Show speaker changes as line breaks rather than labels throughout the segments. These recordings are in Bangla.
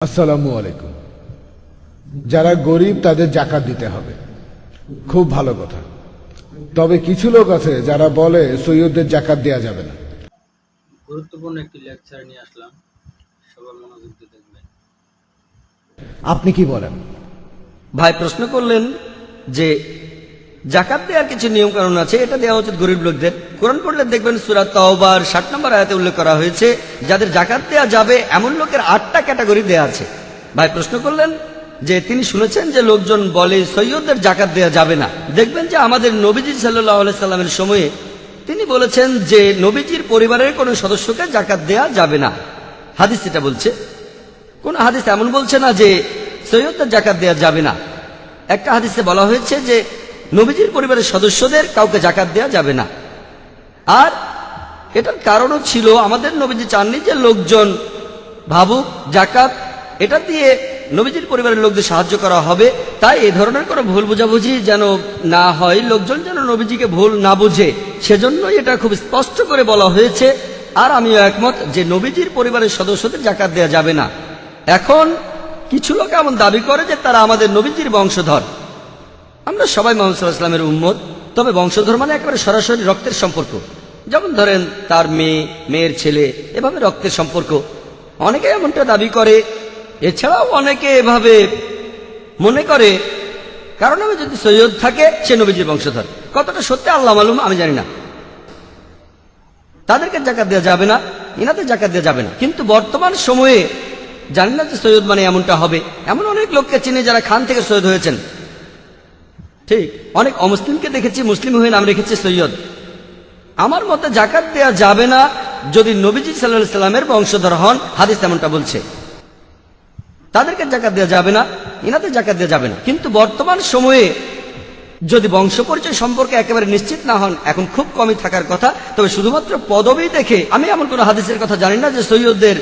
আসসালামু আলাইকুম। যারা গরিব তাদের জাকাত দিতে হবে। খুব ভালো কথা। তবে কিছু লোক আছে যারা বলে সৈয়দদের জাকাত দেওয়া যাবে না।
গুরুত্বপূর্ণ একটি লেকচার নিয়ে আসলাম। সবার মনোযোগ দিয়ে দেখবেন।
আপনি কি বলেন?
ভাই প্রশ্ন করলেন যে জাকাত দেওয়ার কিছু নিয়ম কানুন আছে, এটা দেওয়া উচিত গরিব লোকদের। কোরআন পড়লে দেখবেন সুরাত তাওবার ষাট নম্বর আয়াতে উল্লেখ করা হয়েছে, যাদের জাকাত দেওয়া যাবে, এমন লোকের আটটা ক্যাটাগরি দেওয়া আছে। ভাই প্রশ্ন করলেন যে তিনি শুনেছেন যে লোকজন বলে সৈয়দদের জাকাত দেওয়া যাবে না। দেখবেন যে আমাদের নবীজি সাল্লাহ সাল্লামের সময়ে তিনি বলেছেন যে নবীজির পরিবারের কোনো সদস্যকে জাকাত দেওয়া যাবে না। হাদিস এটা বলছে। কোন হাদিস এমন বলছে না যে সৈয়দদের জাকাত দেওয়া যাবে না। একটা হাদিসে বলা হয়েছে যে নবীজির পরিবারের সদস্যদের কাউকে জাকাত দেওয়া যাবে না। আর এটার কারণও ছিল, আমাদের নবীজি চাননি যে লোকজন ভাবুক, জাকাত, এটা দিয়ে নবীজির পরিবারের লোকদের সাহায্য করা হবে। তাই এ ধরনের কোনো ভুল বোঝাবুঝি যেন না হয়, লোকজন যেন নবীজিকে ভুল না বুঝে, সেজন্যই এটা খুব স্পষ্ট করে বলা হয়েছে। আর আমিও একমত যে নবীজির পরিবারের সদস্যদের জাকাত দেওয়া যাবে না। এখন কিছু লোক এমন দাবি করে যে তারা আমাদের নবীজির বংশধর। আমরা সবাই মোহাম্মদ সাল্লাহ ইসলামের উম্মত, তবে বংশধর মানে একেবারে সরাসরি রক্তের সম্পর্ক। যেমন ধরেন, তার মেয়ে, মেয়ের ছেলে, এভাবে রক্তের সম্পর্ক। অনেকে এমনটা দাবি করে, এছাড়াও অনেকে এভাবে মনে করে। কারণ আমি যদি সৈয়দ থাকে, সে নবীজির বংশধর। কতটা সত্যি আল্লাহ মালুম আমি জানি না। তাদেরকে জাকাত দেওয়া যাবে না, ইনাদের জাকাত দেওয়া যাবে না। কিন্তু বর্তমান সময়ে জানি না যে সৈয়দ মানে এমনটা হবে। এমন অনেক লোককে চিনি যারা খান থেকে সৈয়দ হয়েছেন। ঠিক, অনেক অমুসলিমকে দেখেছি, মুসলিম হয়ে নাম রেখেছে সৈয়দ। আমার মতে জাকাত দেওয়া যাবে না যদি নবীজি সাল্লাহ সাল্লামের বংশধর হন, হাদিস এমনটা বলছে। তাদেরকে জাকাত দেওয়া যাবে না, ইনাদের জাকাত দেওয়া যাবে না। কিন্তু বর্তমান সময়ে যদি বংশ পরিচয় সম্পর্কে একেবারে নিশ্চিত না হন, এখন খুব কমই থাকার কথা, তবে শুধুমাত্র পদবি দেখে আমি এমন কোন হাদিসের কথা জানি না যে সৈয়দদের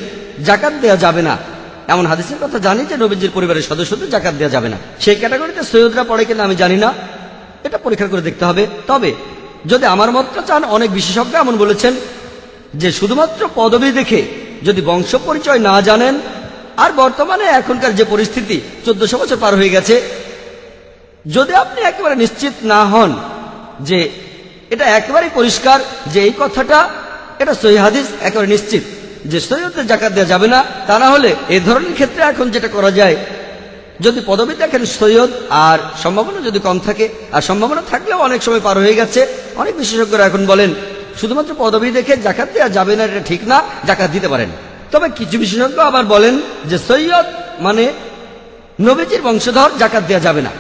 জাকাত দেওয়া যাবে না। এমন হাদিসের কথা জানি যে নবীজির পরিবারের সদস্যদের জাকাত দেওয়া যাবে না। সেই ক্যাটাগরিতে সৈয়দরা পড়ে কিনা আমি জানি না। এটা পরীক্ষা করে দেখতে হবে। তবে যদি আমার মতটা চান, অনেক বিশেষজ্ঞ এমন বলেছেন যে শুধুমাত্র পদবি দেখে যদি বংশ পরিচয় না জানেন, আর বর্তমানে এখনকার যে পরিস্থিতি, চোদ্দশো বছর পার হয়ে গেছে, যদি আপনি একেবারে নিশ্চিত না হন যে এটা একেবারেই পরিষ্কার যে এই কথাটা, এটা সহি হাদিস, একেবারে নিশ্চিত যে সৈয়দদের জাকাত দেওয়া যাবে না, তা না হলে এ ধরনের ক্ষেত্রে এখন যেটা করা যায়, যদি পদবি দেখেন সৈয়দ, আর সম্ভাবনা যদি কম থাকে, আর সম্ভাবনা থাকলেও অনেক সময় পার হয়ে গেছে, অনেক বিশেষজ্ঞরা এখন বলেন, শুধুমাত্র পদবি দেখে জাকাত দেওয়া যাবে না, এটা ঠিক না, জাকাত দিতে পারেন। তবে কিছু বিশেষজ্ঞ আবার বলেন যে সৈয়দ মানে নবীজির বংশধর, জাকাত দেওয়া যাবে না।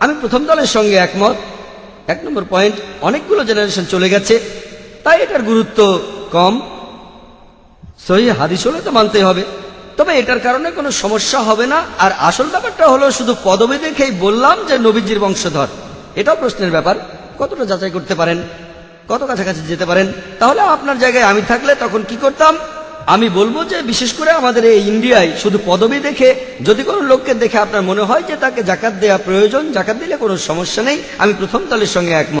আমি প্রথম দলের সঙ্গে একমত। এক নম্বর পয়েন্ট, অনেকগুলো জেনারেশন চলে গেছে, তাই এটার গুরুত্ব কম। সহি হাদিস হলে তো মানতেই হবে। তবে এটার কারণে কোনো সমস্যা হবে না। আর আসল ব্যাপারটা হলো, শুধু পদবি দেখেই বললাম যে নবীজির বংশধর। এটাও প্রশ্নের ব্যাপার। কতটা যাচাই করতে পারেন? কত কাছাকাছি যেতে পারেন? তাহলে আপনার জায়গায় আমি থাকলে তখন কি করতাম? আমি বলব যে বিশেষ করে আমাদের এই ইন্ডিয়ায় শুধু পদবি দেখে, যদি কোনো লোককে দেখে আপনার মনে হয় যে তাকে জাকাত দেওয়া প্রয়োজন, জাকাত দিলে কোনো সমস্যা নেই। আমি প্রথম দলের সঙ্গে একমত।